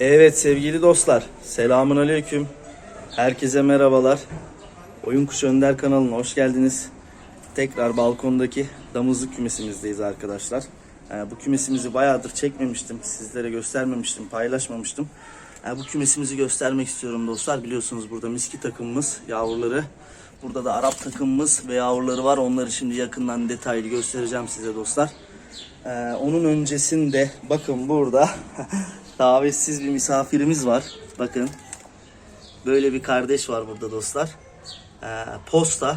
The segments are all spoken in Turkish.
Evet sevgili dostlar, selamun aleyküm. Herkese merhabalar. Oyun Kuşu Önder kanalına hoş geldiniz. Tekrar balkondaki damızlık kümesimizdeyiz arkadaşlar. Ee, bu kümesimizi bayağıdır çekmemiştim, sizlere göstermemiştim, paylaşmamıştım. Ee, bu kümesimizi göstermek istiyorum dostlar. Biliyorsunuz burada miski takımımız, yavruları. Burada da Arap takımımız ve yavruları var. Onları şimdi yakından detaylı göstereceğim size dostlar. Ee, onun öncesinde bakın burada davetsiz bir misafirimiz var. Bakın böyle bir kardeş var burada dostlar. Ee, posta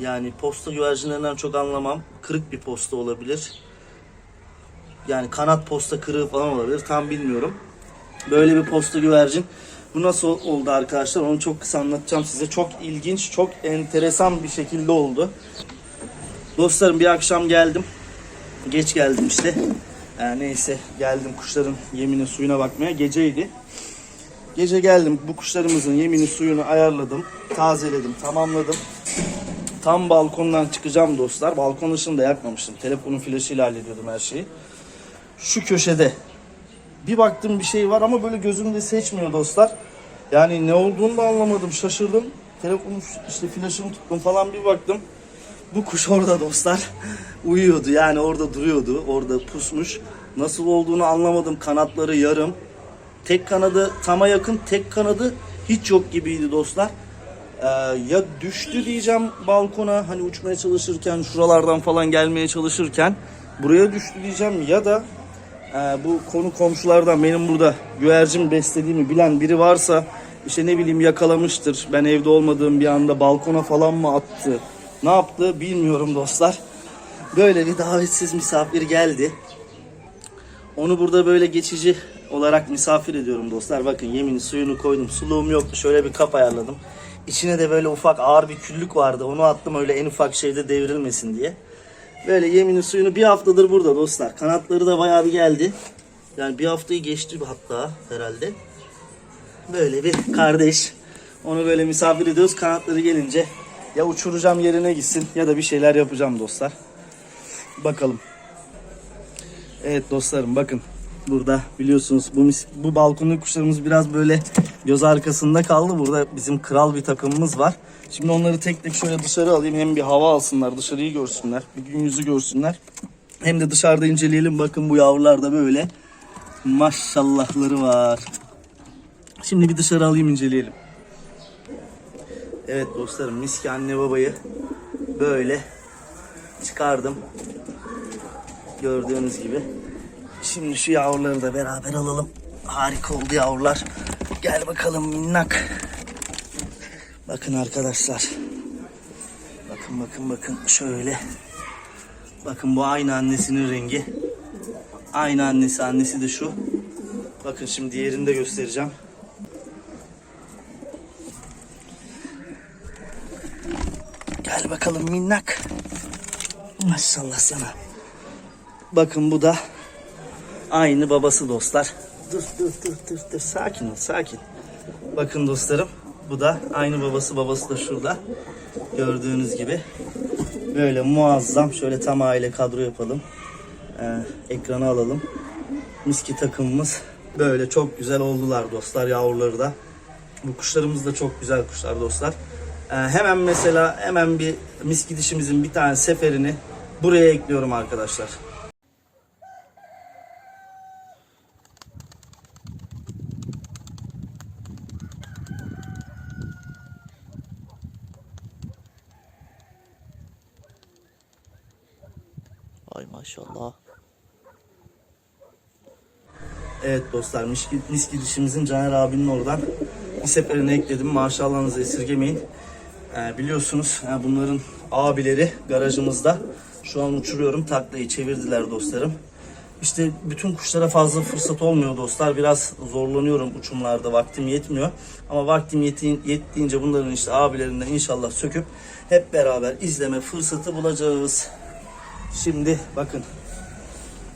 yani posta güvercinlerinden çok anlamam. Kırık bir posta olabilir. Yani kanat posta kırığı falan olabilir. Tam bilmiyorum. Böyle bir posta güvercin. Bu nasıl oldu arkadaşlar? Onu çok kısa anlatacağım size. Çok ilginç, çok enteresan bir şekilde oldu. Dostlarım bir akşam geldim. Geç geldim işte. Ee, neyse geldim kuşların yemini suyuna bakmaya. Geceydi. Gece geldim bu kuşlarımızın yemini suyunu ayarladım. Tazeledim, tamamladım. Tam balkondan çıkacağım dostlar. Balkon ışığını da yakmamıştım. Telefonun flaşıyla hallediyordum her şeyi. Şu köşede bir baktım bir şey var ama böyle gözümde seçmiyor dostlar. Yani ne olduğunu da anlamadım. Şaşırdım. Telefonu işte flaşını tuttum falan bir baktım. Bu kuş orada dostlar. Uyuyordu yani orada duruyordu. Orada pusmuş. Nasıl olduğunu anlamadım. Kanatları yarım. Tek kanadı tama yakın. Tek kanadı hiç yok gibiydi dostlar. Ee, ya düştü diyeceğim balkona hani uçmaya çalışırken şuralardan falan gelmeye çalışırken buraya düştü diyeceğim ya da e, bu konu komşulardan benim burada güvercin beslediğimi bilen biri varsa işte ne bileyim yakalamıştır. Ben evde olmadığım bir anda balkona falan mı attı? Ne yaptı bilmiyorum dostlar. Böyle bir davetsiz misafir geldi. Onu burada böyle geçici olarak misafir ediyorum dostlar. Bakın yemini suyunu koydum. Suluğum yoktu. Şöyle bir kap ayarladım. İçine de böyle ufak ağır bir küllük vardı. Onu attım öyle en ufak şeyde devrilmesin diye. Böyle yemini suyunu bir haftadır burada dostlar. Kanatları da bayağı bir geldi. Yani bir haftayı geçti hatta herhalde. Böyle bir kardeş. Onu böyle misafir ediyoruz. Kanatları gelince ya uçuracağım yerine gitsin ya da bir şeyler yapacağım dostlar. Bakalım. Evet dostlarım bakın. Burada biliyorsunuz bu mis- bu balkonlu kuşlarımız biraz böyle göz arkasında kaldı. Burada bizim kral bir takımımız var. Şimdi onları tek tek şöyle dışarı alayım. Hem bir hava alsınlar, dışarıyı görsünler. Bir gün yüzü görsünler. Hem de dışarıda inceleyelim. Bakın bu yavrular da böyle maşallahları var. Şimdi bir dışarı alayım inceleyelim. Evet dostlarım miski anne babayı böyle çıkardım. Gördüğünüz gibi. Şimdi şu yavruları da beraber alalım. Harika oldu yavrular. Gel bakalım minnak. Bakın arkadaşlar. Bakın bakın bakın şöyle. Bakın bu aynı annesinin rengi. Aynı annesi annesi de şu. Bakın şimdi diğerini de göstereceğim. Gel bakalım minnak. Maşallah sana. Bakın bu da aynı babası dostlar. Dur dur dur dur dur sakin ol sakin. Bakın dostlarım bu da aynı babası babası da şurada. Gördüğünüz gibi. Böyle muazzam şöyle tam aile kadro yapalım. Ee, ekranı alalım. Miski takımımız böyle çok güzel oldular dostlar yavruları da. Bu kuşlarımız da çok güzel kuşlar dostlar. Ee, hemen mesela hemen bir miski dişimizin bir tane seferini buraya ekliyorum arkadaşlar. Ay maşallah. Evet dostlar miski, miski dişimizin Caner abinin oradan bir seferine ekledim. Maşallahınızı esirgemeyin. Ee, biliyorsunuz bunların abileri garajımızda. Şu an uçuruyorum. Taklayı çevirdiler dostlarım. İşte bütün kuşlara fazla fırsat olmuyor dostlar. Biraz zorlanıyorum uçumlarda. Vaktim yetmiyor. Ama vaktim yettiğince bunların işte abilerinden inşallah söküp hep beraber izleme fırsatı bulacağız. Şimdi bakın.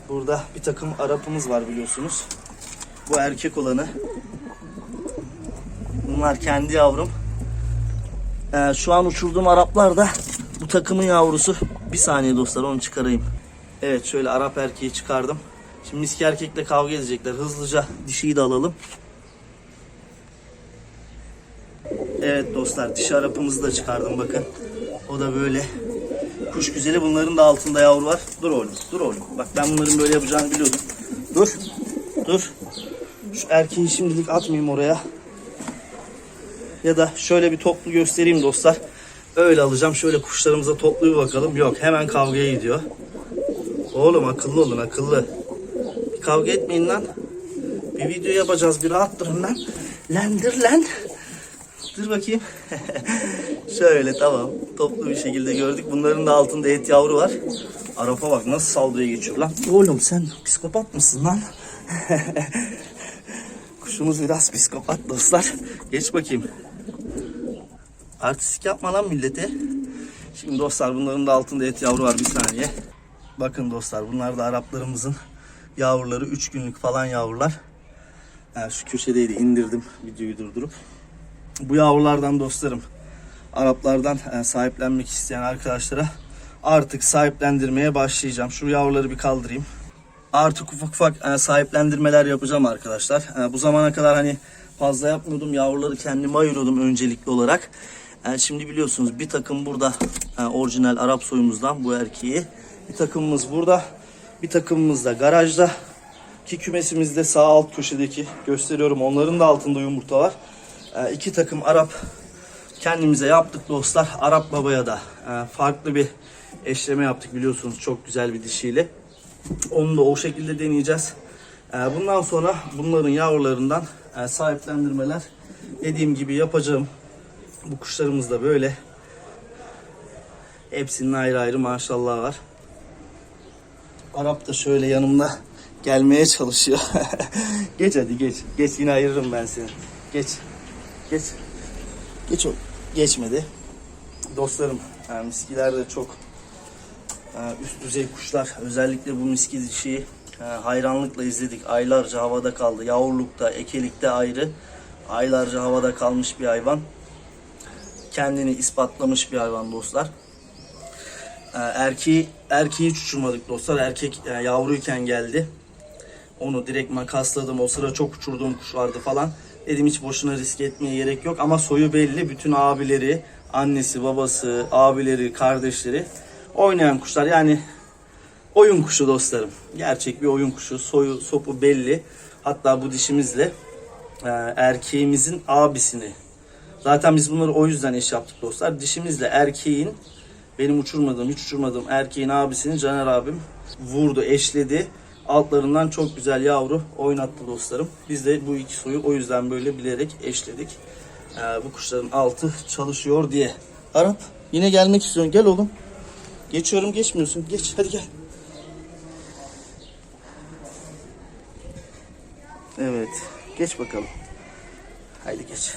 Burada bir takım Arap'ımız var biliyorsunuz. Bu erkek olanı. Bunlar kendi yavrum. Ee, şu an uçurduğum Araplar da bu takımın yavrusu. Bir saniye dostlar onu çıkarayım. Evet şöyle Arap erkeği çıkardım. Şimdi miski erkekle kavga edecekler. Hızlıca dişiyi de alalım. Evet dostlar dişi arapımızı da çıkardım bakın. O da böyle kuş güzeli. Bunların da altında yavru var. Dur oğlum dur oğlum. Bak ben bunların böyle yapacağını biliyordum. Dur. Dur. Şu erkeği şimdilik atmayayım oraya. Ya da şöyle bir toplu göstereyim dostlar. Öyle alacağım. Şöyle kuşlarımıza toplu bir bakalım. Yok hemen kavgaya gidiyor. Oğlum akıllı olun akıllı. Bir kavga etmeyin lan. Bir video yapacağız. Bir rahat durun lan. Lendir lan. Dur bakayım. Şöyle tamam. Toplu bir şekilde gördük. Bunların da altında et yavru var. Arapa bak nasıl saldırıya geçiyor lan. Oğlum sen psikopat mısın lan? Kuşumuz biraz psikopat dostlar. Geç bakayım. Artistik yapma lan millete. Şimdi dostlar bunların da altında et yavru var bir saniye. Bakın dostlar bunlar da Araplarımızın yavruları. 3 günlük falan yavrular. Yani şu köşedeydi indirdim videoyu durdurup. Bu yavrulardan dostlarım Araplardan e, sahiplenmek isteyen arkadaşlara artık sahiplendirmeye başlayacağım. Şu yavruları bir kaldırayım. Artık ufak ufak e, sahiplendirmeler yapacağım arkadaşlar. E, Bu zamana kadar hani fazla yapmıyordum. Yavruları kendime ayırıyordum öncelikli olarak. E, Şimdi biliyorsunuz bir takım burada e, orijinal Arap soyumuzdan bu erkeği. Bir takımımız burada. Bir takımımız da garajda. Ki kümesimizde sağ alt köşedeki gösteriyorum. Onların da altında yumurta var. E, iki takım Arap kendimize yaptık dostlar. Arap babaya da e, farklı bir eşleme yaptık biliyorsunuz çok güzel bir dişiyle. Onu da o şekilde deneyeceğiz. E, bundan sonra bunların yavrularından e, sahiplendirmeler dediğim gibi yapacağım. Bu kuşlarımız da böyle. Hepsinin ayrı ayrı maşallah var. Arap da şöyle yanımda gelmeye çalışıyor. geç hadi geç. Geç yine ayırırım ben seni. Geç. Geç. Geç o. Geçmedi. Dostlarım yani miskiler de çok e, üst düzey kuşlar. Özellikle bu miski dişiyi e, hayranlıkla izledik. Aylarca havada kaldı. Yavrulukta, ekelikte ayrı. Aylarca havada kalmış bir hayvan. Kendini ispatlamış bir hayvan dostlar. E, Erkeği, erkeği hiç uçurmadık dostlar. Erkek e, yavruyken geldi. Onu direkt makasladım. O sıra çok uçurduğum kuş vardı falan. Dedim hiç boşuna risk etmeye gerek yok. Ama soyu belli. Bütün abileri, annesi, babası, abileri, kardeşleri oynayan kuşlar. Yani oyun kuşu dostlarım. Gerçek bir oyun kuşu. Soyu, sopu belli. Hatta bu dişimizle e, erkeğimizin abisini. Zaten biz bunları o yüzden eş yaptık dostlar. Dişimizle erkeğin benim uçurmadığım, hiç uçurmadığım erkeğin abisini Caner abim vurdu, eşledi. Altlarından çok güzel yavru oynattı dostlarım. Biz de bu iki soyu o yüzden böyle bilerek eşledik. Ee, bu kuşların altı çalışıyor diye. Arap yine gelmek istiyorsun. Gel oğlum. Geçiyorum geçmiyorsun. Geç hadi gel. Evet. Geç bakalım. Haydi geç.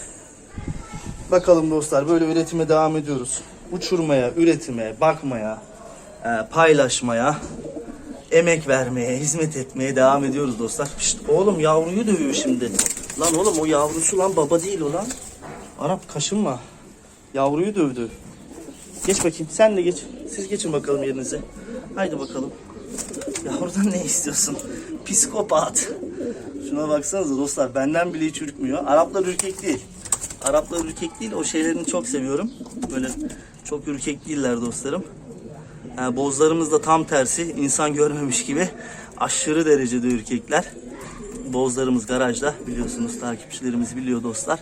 Bakalım dostlar böyle üretime devam ediyoruz. Uçurmaya, üretime, bakmaya, e, paylaşmaya, emek vermeye, hizmet etmeye devam ediyoruz dostlar. Şşt, oğlum yavruyu dövüyor şimdi. Lan oğlum o yavrusu lan baba değil o lan. Arap kaşınma. Yavruyu dövdü. Geç bakayım sen de geç. Siz geçin bakalım yerinize. Haydi bakalım. Yavrudan ne istiyorsun? Psikopat. Şuna baksanıza dostlar benden bile hiç ürkmüyor. Araplar ürkek değil. Araplar ürkek değil. O şeylerini çok seviyorum. Böyle çok ürkek değiller dostlarım. Yani bozlarımız da tam tersi. insan görmemiş gibi aşırı derecede ürkekler. Bozlarımız garajda. Biliyorsunuz takipçilerimiz biliyor dostlar.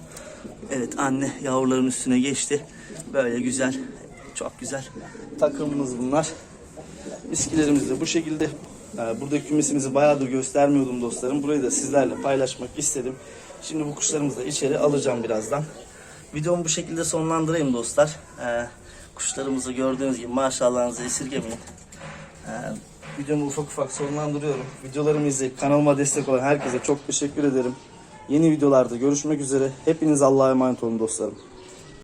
Evet anne yavruların üstüne geçti. Böyle güzel. Çok güzel. Takımımız bunlar. Miskilerimiz de bu şekilde. Ee, Burada kümesimizi bayağıdır göstermiyordum dostlarım. Burayı da sizlerle paylaşmak istedim. Şimdi bu kuşlarımızı da içeri alacağım birazdan. Videomu bu şekilde sonlandırayım dostlar. Ee, kuşlarımızı gördüğünüz gibi maşallahınızı esirgemeyin. Ee, videomu ufak ufak sonlandırıyorum. Videolarımı izleyip kanalıma destek olan herkese çok teşekkür ederim. Yeni videolarda görüşmek üzere. Hepiniz Allah'a emanet olun dostlarım.